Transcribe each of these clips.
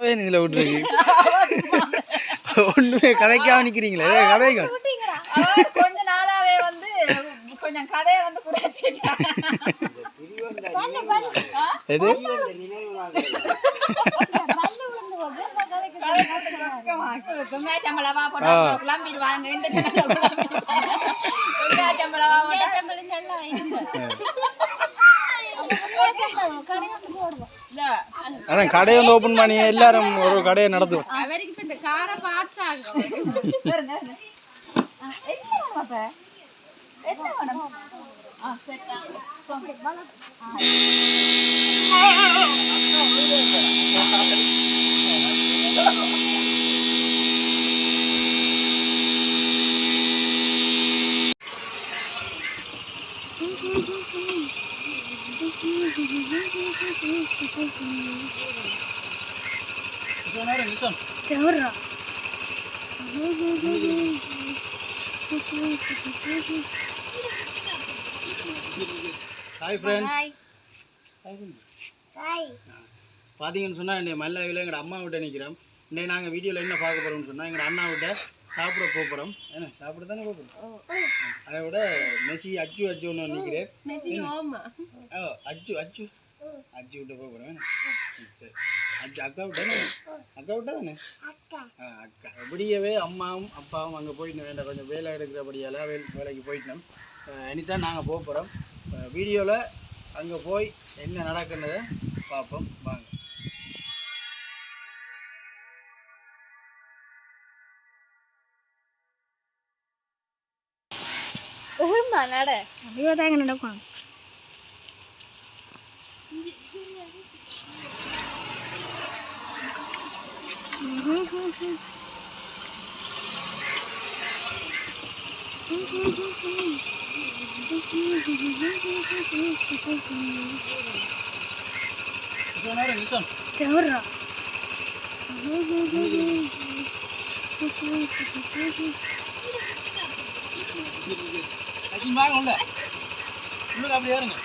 நீங்கள விட்டுருக்கு ஒண்ணுமே கதைக்காம நிக்கிறீங்களே. கதைங்க. கொஞ்ச நாளாவே வந்து கொஞ்சம் கதையை வந்து எது? வெங்காயச்சம்பளவா போட்டா அதான் கடையை வந்து ஓப்பன் பண்ணி எல்லாரும் ஒரு கடையை நடத்துவோம். அவருக்கு இப்ப இந்த கார பார்ட்ஸ் ஆகும் என்ன வேணும் அப்ப? என்ன வேணும்? ஆ, சரி. ஹாய் ஃப்ரெண்ட்ஸ் பார்த்தீங்கன்னு சொன்னால் என்னை மல்லாவியில் எங்கள் அம்மா விட்ட நிற்கிறோம் இன்னைக்கு நாங்கள் வீடியோவில் என்ன பார்க்க போகிறோம்னு சொன்னால் எங்கள் அண்ணா விட்ட சாப்பிட போகிறோம் என்ன சாப்பிட தானே போகிறோம் அதை விட மெஸ்ஸி அச்சு அச்சு ஒன்று நிற்கிறேன் ஓ அச்சு அச்சு. அச்சு விட்ட போகிறோம் சரி. அச்சு அக்கா விட்டானே அக்கா விட்டா தானே ஆ அக்கா. இப்படியவே அம்மாவும் அப்பாவும் அங்கே போயிட்டு வேண்டாம். கொஞ்சம் வேலை எடுக்கிறபடியால் வே வேலைக்கு போயிட்டோம். இனித்தான் நாங்கள் போக போகிறோம் வீடியோவில் அங்கே போய் என்ன நடக்குன்றதை பார்ப்போம். வாங்க. മനാടെ അത് എങ്ങനെ ഉണ്ടാക്കണം ചോറോ Thank you. வாங்க உள்ள. உள்ளுக்கு அப்படியே வருங்க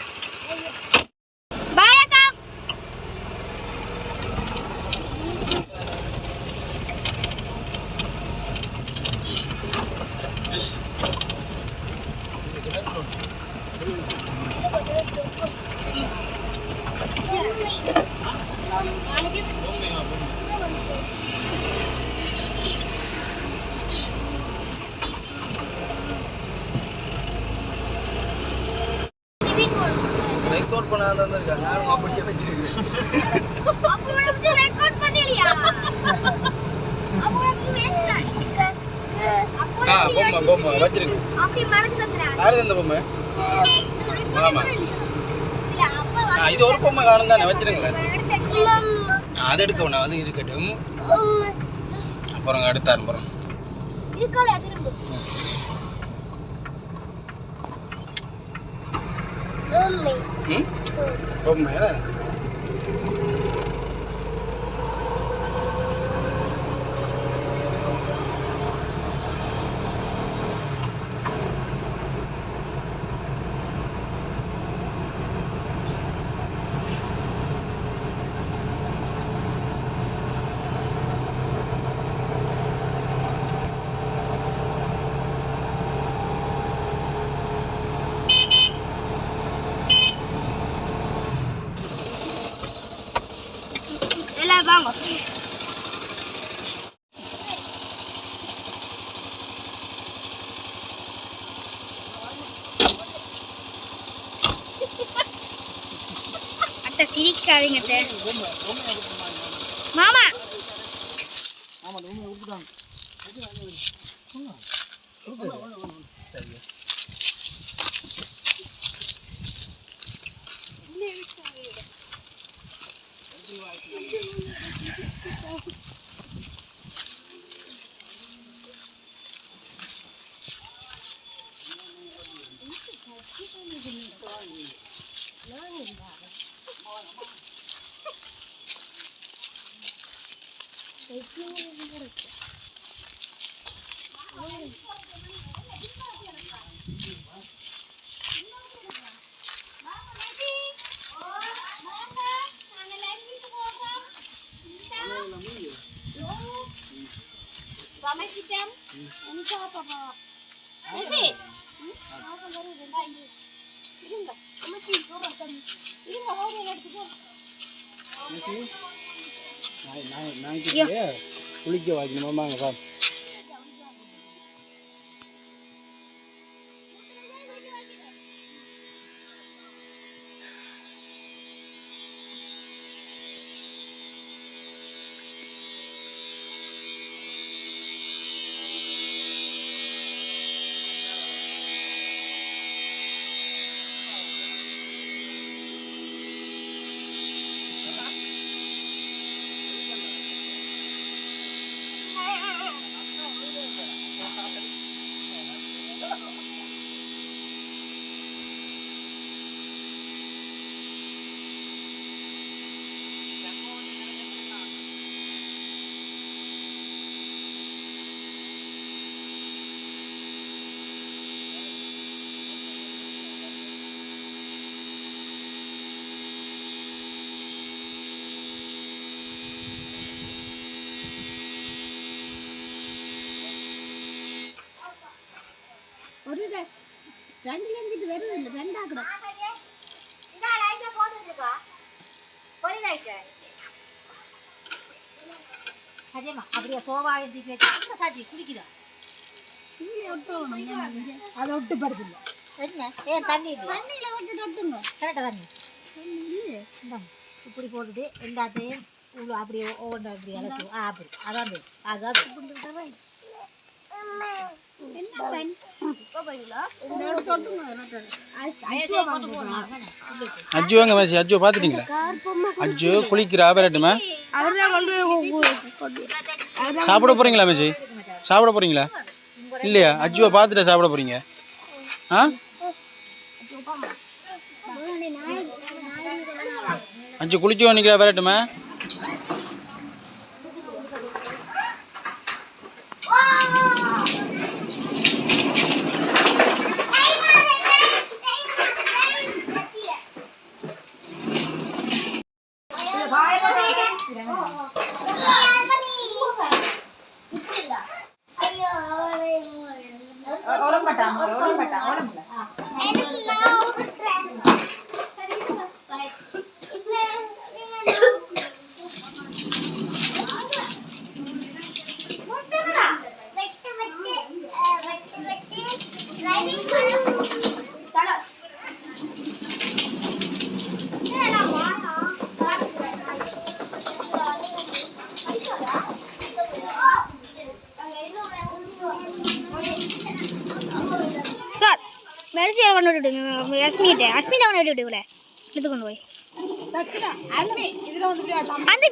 ரெக்கார்ட் பண்ணாத இருக்கா நானும் அப்படியே வச்சிருக்கிறேன் ரெக்கார்ட் பண்ணலையா? ஆ? பொம்மை பொம்மை வச்சிருங்க அப்படி மறந்து தந்துடா. யாரு பொம்மை? ஆமா. இது ஒரு பொம்மை காணும் தானே வச்சிருங்களேன். அது எடுக்க வேணாம் அது இருக்கட்டும் அப்புறம் அடுத்த இதுக்கால திரும்ப ம் பொம்மை எல்லாம் வாங்க அத்தை சிரிக்காதீங்க அத்தை. மாமா. ஆமா இந்த பொம்மை கொடுத்துட்டாங்க சரி மாமா சமைச்சிட்டேன் எனக்கு நாய் நாய் நாய்க்கு குளிக்க வைக்கணுமாங்க சார் ஒரு ரெண்டுல இருந்துட்டு வருது இல்லை ரெண்டாக்கணும் சரியம்மா அப்படியே சோவா எடுத்து சாச்சி குடிக்குதா? அதை விட்டு படுத்துங்க. என்ன? ஏன் தண்ணி தண்ணியில விட்டு தொட்டுங்க கரெக்டாக தண்ணி. இந்தாங்க இப்படி போட்டுட்டு எல்லாத்தையும் உள்ள அப்படியே ஒவ்வொன்று அப்படி இறக்கு ஆ அப்படி. அதான் அது. அதான் அது. என்ன பெண் வயசே கொண்டு போகணும். அதானே. உங்களுக்கு. அஜு வாங்க மேசி அஜுவை பார்த்துட்டீங்களா? அஜு குளிக்கிறா கொண்டு சாப்பிட போகிறீங்களா மேசி? சாப்பிட போகிறீங்களா இல்லையா? அஜுவை பார்த்துட்டு சாப்பிட போகிறீங்க ஆ? அஜு குளிச்சு வந்திக்கிறா விளையாட்டுமா சார் அஸ்மிகிட்ட அஸ்மிதா கொண்டு விட்டு விடுவில எடுத்து கொண்டு போய். அஸ்மி. அந்த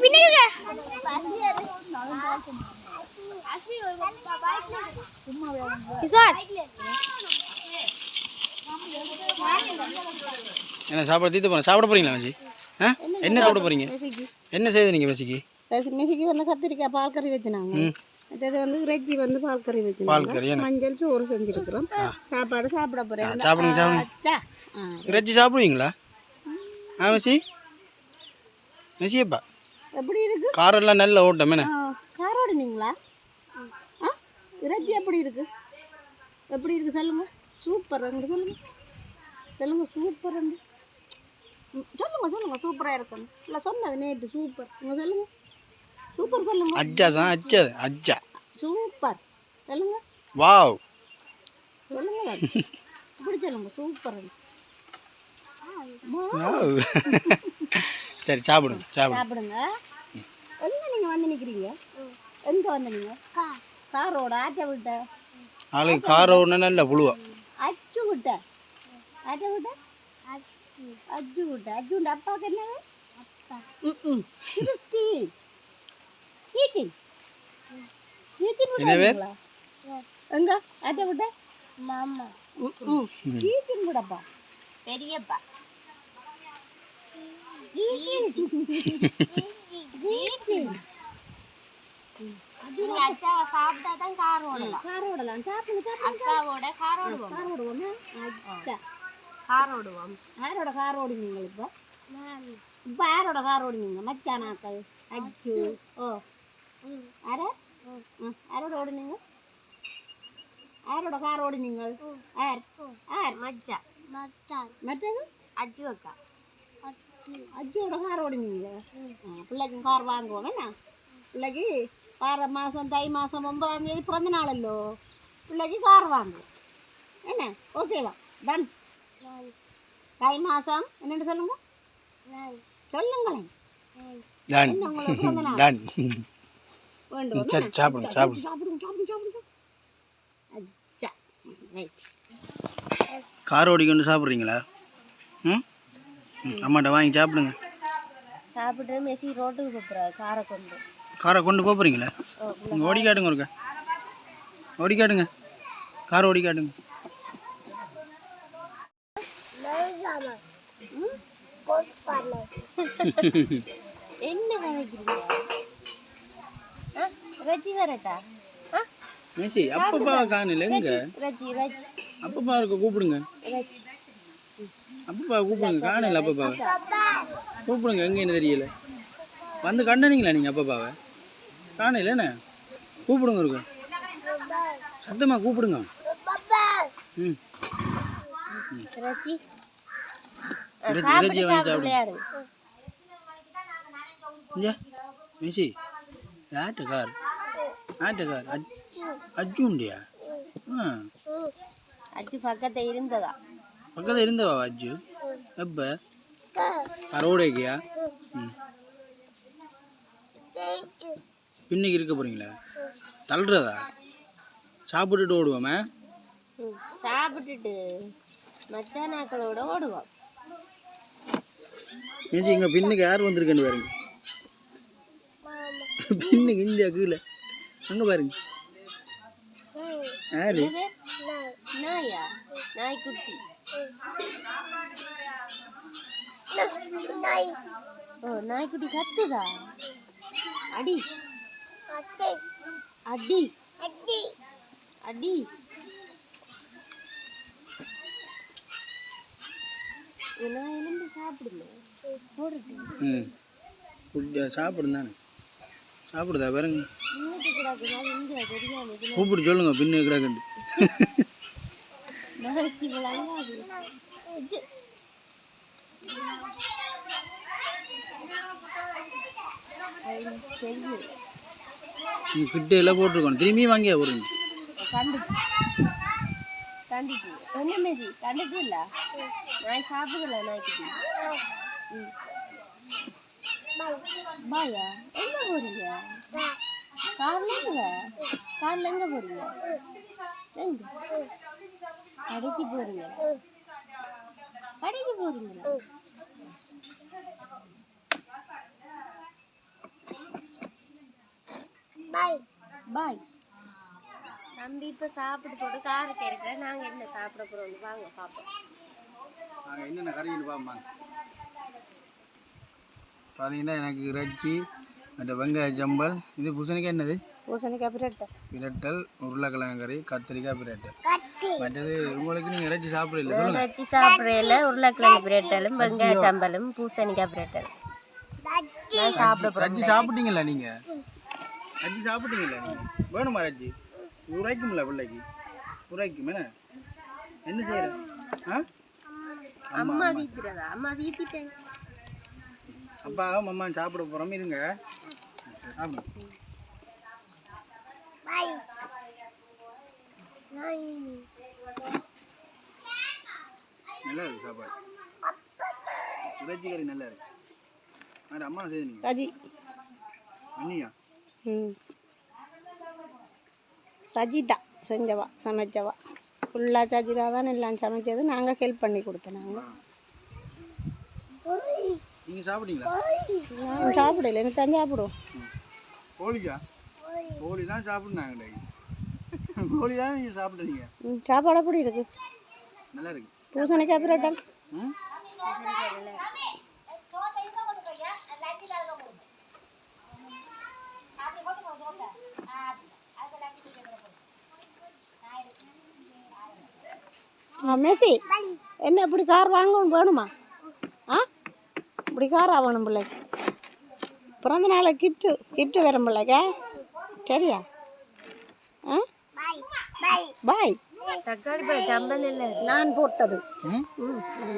என்ன சாப்பிட தீத்து போகிறேன் சாப்பிட போகிறீங்களா மேசி ஆ? என்ன சாப்பிட போகிறீங்க என்ன செய்யுது நீங்கள் மேசிக்கு மிசிக்கு வந்து கத்திரிக்காய் பால் கறி வச்சுனாங்க. அடுத்தது வந்து இறைச்சி வந்து பால் கறி என்ன? மஞ்சள் சோறு செஞ்சிருக்கிறோம். சாப்பாடு சாப்பிட ஆ, போறேன் சாப்பிடுங்க. இறைச்சி சாப்பிடுவீங்களா? ஆ மெஸ்ஸி. மெஸ்ஸியப்பா எப்படி இருக்கு? காரெல்லாம் நல்ல ஓட்டம் என்ன? ஆ, காரோடுனீங்களா? ஆ இறைச்சி எப்படி இருக்கு? எப்படி இருக்கு சொல்லுங்க. சூப்பர் அங்கே சொல்லுங்க. சொல்லுங்க சூப்பர் ம், சொல்லுங்க சொல்லுங்க சூப்பராக இருக்கும் இல்லை சொன்னது நேற்று சூப்பர். நீங்கள் சொல்லுங்க. சூப்பர் சொல்லுங்க. அஜ்ஜா தான் அஜ்ஜா அஜ்ஜா. சூப்பர். சொல்லுங்க. வாவ். சொல்லுங்க. இப்படி சொல்லுங்க சூப்பர் சரி சாப்பிடுங்க சாப்பிடுங்க. எங்க நீங்க வந்து நிக்கிறீங்க? எங்க வந்து நீங்க? காரோட ஆட்டை விட்ட. ஆளுக்கு கார் நல்ல புழுவா. அச்சு விட்ட. ஆட்டை விட்ட? அச்சு. விட்ட. அச்சு விட்ட. அப்பாவுக்கு என்னது ம் கிறிஸ்டி ஈட்டின் ஈட்டின் என்னவே? எங்க? ஆட்டை விட்ட? மாமா. ஈட்டின் விடப்பா. பெரியப்பா. ஈட்டின் நீங்க அச்சாவை சாப்பிட்டா தான் கார் ஓடலாம் கார் ஓடலாம் சாப்பிடுங்க அக்காவோட கார் ஓடுவோம் கார் ஓடுவோமே அச்சா கார் ஓடுவோம் யாரோட கார் ஓடுனீங்க இப்போ இப்போ யாரோட கார் ஓடுனீங்க மச்சானாக்கள் அச்சு ஓ யார யாரோட ஓடுனீங்க யாரோட கார் ஓடினீங்க யார் யார் மச்சான் மற்றது அக்கா அஜியோட கார் ஓடினீங்க ஆ, பிள்ளைக்கும் கார் வாங்குவோம் என்ன பிள்ளைக்கு வார மாதம் தை மாதம் ஒன்பதாம் தேதி பிறந்த நாளல்லோ பிள்ளைக்கு கார் வாங்குவோம் என்ன ஓகேவா டன் தை மாதம் என்னென்னு சொல்லுங்க சொல்லுங்களேன் சரி சாப்பிடுங்க சாப்பிடுங்க சாப்பிடுங்க சாப்பிடுங்க அச்சா ரைட் கார் ஓடிக்கொண்டு சாப்பிட்றீங்களா ம், அம்மாட்ட வாங்கி சாப்பிடுங்க. சாப்பிட்டு மெஸ்ஸி ரோட்டுக்கு போப்புறா காரை கொண்டு. காரை கொண்டு போக போகிறீங்களா நீங்கள் ஓடி காட்டுங்க ஒருக்கா. ஓடி காட்டுங்க கார் ஓடி காட்டுங்க என்ன கதைக்கிறீங்க ரஜி வரட்டா? மேசி அப்பப்பா காணல எங்க ரஜி ரஜி. அப்பப்பா இருக்க கூப்பிடுங்க. ரஜி. அப்பப்பா கூப்பிடுங்க காணல அப்பப்பா. கூப்பிடுங்க எங்கேன்னு தெரியல. வந்து கண்டனீங்களா நீங்கள் அப்பப்பாவை? காணல என்ன? கூப்பிடுங்க இருக்க சத்தமா கூப்பிடுங்க. ம். ரஜி ரஜி- சாப்பிட்டு ரஜியை வாங்கி சாப்பிட்டு சாப்பிடுங்க. விளையாடுங்க இங்கே மேசி. யார்கிட்ட கார்? யார்கிட்ட கார்? அஜ் அஜ்ஜுண்டியா ஆ. இருந்ததா? பக்கத்தில் இருந்தவா அஜ்ஜு எப்போ அரோடேக்கியா ம் பின்னுக்கு இருக்க போகிறீங்களா தள்ளுறதா சாப்பிட்டுட்டு ஓடுவோமே சாப்பிட்டுட்டு மச்சானாக்களோட ஓடுவோம் இங்கே பின்னுக்கு யார் வந்திருக்கேன்னு பாருங்க பின்னுக்கு இந்தியா கீழே அங்கே பாருங்க யாரு நாயா நாய்க்குட்டி ஓ நாய்க்குட்டி கத்துதா? அடி. அடி. அடி. நான் எலும்பு சாப்பிடுங்க குட்டியா சாப்பிடும் தானே. சாப்பிடுதா பாருங்க. கூப்பிட்டு சொல்லுங்க பின்னு கிடக்குண்டு நாய்க்கு விளங்காது அஜு. அது தெரியும் நீங்கள் கிட்ட எல்லாம் போட்டிருக்கணும் திரும்பி வாங்கியா போடுங்க கண்டுச்சு கண்டுச்சு என்ன மேசி கண்டுக்கு இல்லை? நான் சாப்பிடல நாய்க்கு ம். பாயா எங்க போறீங்க? கார்ல எங்க கார்ல எங்க போறீங்க? எங்க? கடைக்கு போறீங்க கடைக்கு போறீங்களா பாய். தம்பி இப்ப சாப்பிட்டு போட்டு காரத்தை இருக்கிற நாங்க என்ன சாப்பிட போறோம் வாங்க பாப்போம். நாங்கள் என்னென்ன கறின்னு பார்ப்பாங்க பார்த்தீங்கன்னா எனக்கு இறைச்சி மற்ற வெங்காய சம்பல் இது பூசணிக்காய் என்னது? பூசணிக்காய் பிரட்டை. பிரட்டல் உருளைக்கிழங்கு கறி கத்திரிக்காய் பிரட்டல் மற்றது உங்களுக்கு நீங்கள் இறைச்சி சாப்பிடல சொல்லுங்க. இறைச்சி சாப்பிடல உருளைக்கிழங்கு பிரட்டலும் வெங்காய சம்பலும் பூசணிக்காய் பிரட்டல் நான் சாப்பிட போறேன். ரஜ்ஜி சாப்பிட்டீங்களா நீங்கள் ரஜ்ஜி சாப்பிட்டீங்களா நீங்கள் வேணுமா உரைக்கும்ல பிள்ளைக்கு. உரைக்கும் என்ன? என்ன செய்யற ஆ? அம்மா தீத்துறதா அம்மா. தீத்திட்டேன் அப்பாவும் அம்மா சாப்பிட போகிறோம் இருங்க. சாப்பிடு. நல்லா இருக்கு சாப்பாடு. இறைச்சி கறி நல்லா இருக்கு அது அம்மா செய்யுங்க சஜி. அண்ணியா? ம். சஜிதா செஞ்சவா சமைச்சவா. ஃபுல்லாக சஜிதா தான் எல்லாம் சமைச்சது. நாங்கள் ஹெல்ப் பண்ணி கொடுத்தோம் நாங்கள் நீங்கள் சாப்பிட்டீங்களா? நான் சாப்பிடல. எனக்கு தான் சாப்பிடுவோம் கோழிக்கா? கோழி தான் சாப்பிட்னாங்க கோழி தான் நீங்கள் சாப்பிடுறீங்க? சாப்பாடு எப்படி இருக்கு? நல்லா இருக்கு. பூசணிக்காய் பிரட்டல் ம்? ஆ மேசி என்ன இப்படி கார் வாங்கணும் வேணுமா? ஆ? இப்படி கார் ஆகணும் பிள்ளைக்கு பிறந்த நாள் கிஃப்ட்டு கிஃப்ட்டு வரும் பிள்ளைக்க. சரியா? ஆ? பாய் தக்காளி பழம் சம்பல் இல்லை. நான் போட்டது.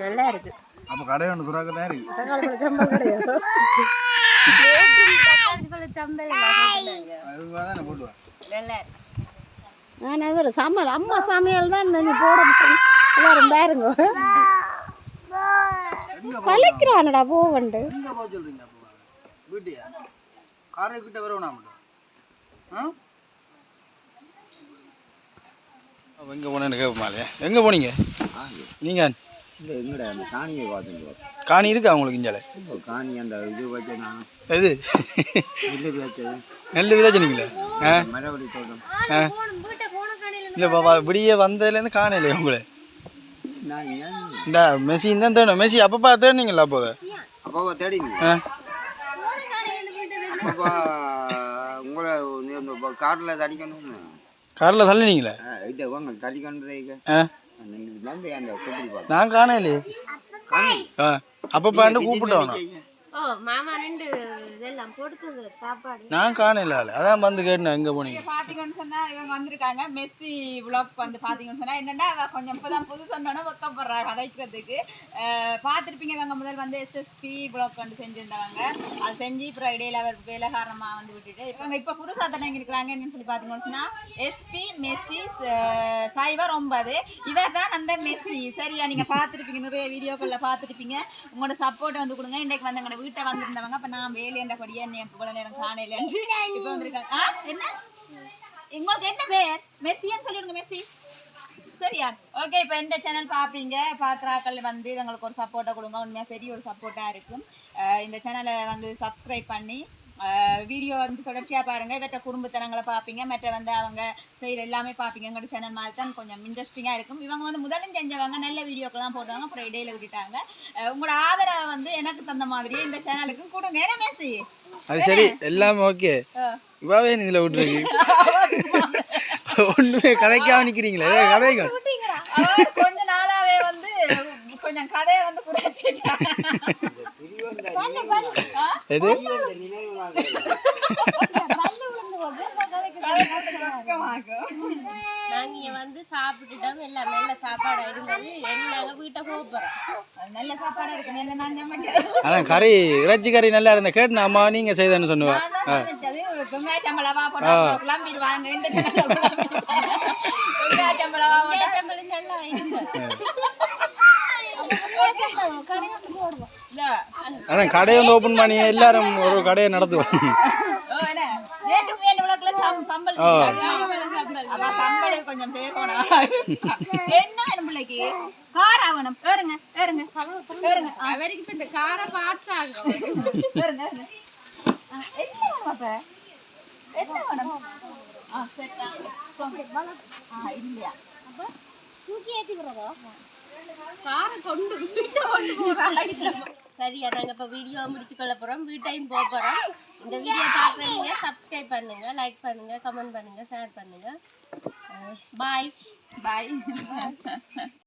நல்லா இருக்கு. அப்போ கடை ஒன்று துறாக்க தான் இருக்கு. தக்காளி பழம் சம்பல் கிடையாது. தக்காளி சம்பல் நல்லா இருக்கு. நான் அது ஒரு சமையல் அம்மா சமையல் தான் நீ போட எல்லாரும் பாருங்க. கலைக்கிறானடா போவண்டு எங்கே போக காரை கிட்ட மட்டும் ஆ? எங்கே போனேன்னு கேட்போமாலையா எங்கே போனீங்க? நீங்கள் இந்த எங்கடா அந்த காணியை பார்த்துட்டு காணி இருக்கா உங்களுக்கு இஞ்சால இப்போ காணி அந்த இது வச்சு நான். எது? நெல் வச்சது நெல் விதைச்சினீங்களே? ஆ? மரவள்ளி தோட்டம். ஆ இல்லை பாபா இப்படியே வந்ததுலேருந்து காணலையே உங்களை? நான் ஏன்? இந்த மெஸ்ஸி தான் தேடணும். மெஸ்ஸி அப்பப்பா தேடினீங்களா அப்போ அப்பாவை தேடிங்க ஆ? அப்பா உங்களை காட்டில் தடிக்கணும்னு. காரில் தள்ளினீங்களே? ஆ, இதை வாங்க ஆ. அந்த கூப்பிட்டு பார்த்தேன் நான் காணலையே ஆ. அப்பப்பாண்டு கூப்பிட்டு வேணும் ஓ மாமா ரெண்டு இதெல்லாம் கொடுத்தது சாப்பாடு. நான் காணல. அதான் வந்து கேட்டேன் எங்கே போனீங்க? பாத்தீங்கன்னு சொன்னா இவங்க வந்திருக்காங்க. மெஸ்ஸி விளாக் வந்து பாத்தீங்கன்னு சொன்னா என்னன்னா அவ கொஞ்சம் இப்பதான் புது சொன்னோன்னா வெக்கப்படுறா கதைக்கிறதுக்கு. பார்த்திருப்பீங்க இவங்க முதல் வந்து எஸ்எஸ்பி விளாக் வந்து செஞ்சிருந்தவங்க. அது செஞ்சு அப்புறம் இடையில அவர் வேலை காரணமா வந்து விட்டுட்டு இவங்க இப்ப புதுசா தானே இங்க இருக்கிறாங்க என்னன்னு சொல்லி பாத்தீங்கன்னு சொன்னா எஸ்பி மெஸ்ஸி சைவர் ஒன்பது இவர் தான் அந்த மெஸ்ஸி. சரியா நீங்க பார்த்திருப்பீங்க நிறைய வீடியோக்கள்ல பார்த்திருப்பீங்க உங்களோட சப்போர்ட் வந்து கொடுங்க. இன்னைக்கு வந்து எங்களோட வீட்டை வந்திருந்தவங்க அப்ப நான் வேலையண்டபடியே என்ன இவ்வளவு நேரம் காணையில இப்ப வந்திருக்காங்க. ஆ என்ன? உங்களுக்கு என்ன பேர்? மெஸ்ஸின்னு சொல்லிடுங்க மெஸ்ஸி. சரியா? ஓகே இப்போ இந்த சேனல் பார்ப்பீங்க பார்க்குறாக்கள் வந்து எங்களுக்கு ஒரு சப்போர்ட்டை கொடுங்க. உண்மையாக பெரிய ஒரு சப்போர்ட்டாக இருக்கும். இந்த சேனலை வந்து சப்ஸ்கிரைப் பண்ணி வீடியோ வந்து தொடர்ச்சியாக பாருங்கள் இவற்ற குடும்பத்தனங்களை பார்ப்பீங்க. மற்ற வந்து அவங்க செய்கிற எல்லாமே பார்ப்பீங்க. எங்களோட சேனல் மாதிரி தான் கொஞ்சம் இன்ட்ரெஸ்டிங்காக இருக்கும். இவங்க வந்து முதலும் செஞ்சவங்க. நல்ல வீடியோக்கெல்லாம் போடுவாங்க அப்புறம் இடையில விட்டுட்டாங்க. உங்களோட ஆதரவை வந்து எனக்கு தந்த மாதிரியே இந்த சேனலுக்கும் கொடுங்க. ஏன்னா மேசி? அது சரி. எல்லாமே ஓகே இவாவே இதில் விட்டுருக்கு? ஒன்றுமே கதைக்காம நிற்கிறீங்களே கதைங்க கொஞ்ச நாளாவே வந்து கொஞ்சம் கதையை வந்து குறைச்சிட்டாங்க எது. நாங்க வந்து சாப்பிட்டுட்டோம் எல்லாம் நல்ல சாப்பாடா இருந்தது நாங்க வீட்டை போக போறோம் நல்ல சாப்பாடா இருக்கும் என்ன நான் சமைச்சது அதான் கறி இறைச்சி கறி நல்லா இருந்த கேட்டு அம்மா நீங்கள் செய்தேன்னு சொன்னுவா நான் தான் சமைச்சது வெங்காய சம்பளவா போட்டா குழம்பிடுவாங்க இந்த சேனல்ல குழம்பிடுவாங்க. வெங்காய சம்பளவா போட்டா சம்பளம் நல்லா இருந்தது இல்ல அதான் கடையை வந்து ஓப்பன் பண்ணி எல்லாரும் ஒரு கடையை நடத்துவோம். ஓ, என்ன? நேற்று போய் என்ன விளக்குல சம்- சம்பல் அவ சம்பளம் கொஞ்சம் பேசணும் என்ன வேணும் பிள்ளைக்கு? கார் ஆகணும் ஏறுங்க ஏறுங்க ஏறுங்க. ஆ, அவருக்கு இப்ப இந்த காரை பாட்சாங்க ஏறுங்க ஏறுங்க. ஆ, என்ன வேணும் அப்ப? என்ன வேணும்? ஆ சரிதான் ஆ இல்லையா? காரை கொண்டு வீட்டை கொண்டு போறாங்க. சரியா நாங்கள் இப்ப வீடியோ முடிச்சு கொள்ள போறோம் வீட்டையும் போக போறோம். இந்த வீடியோ பார்க்குறீங்க சப்ஸ்கிரைப் பண்ணுங்க லைக் பண்ணுங்க கமெண்ட் பண்ணுங்க ஷேர் பண்ணுங்க. பாய் பாய்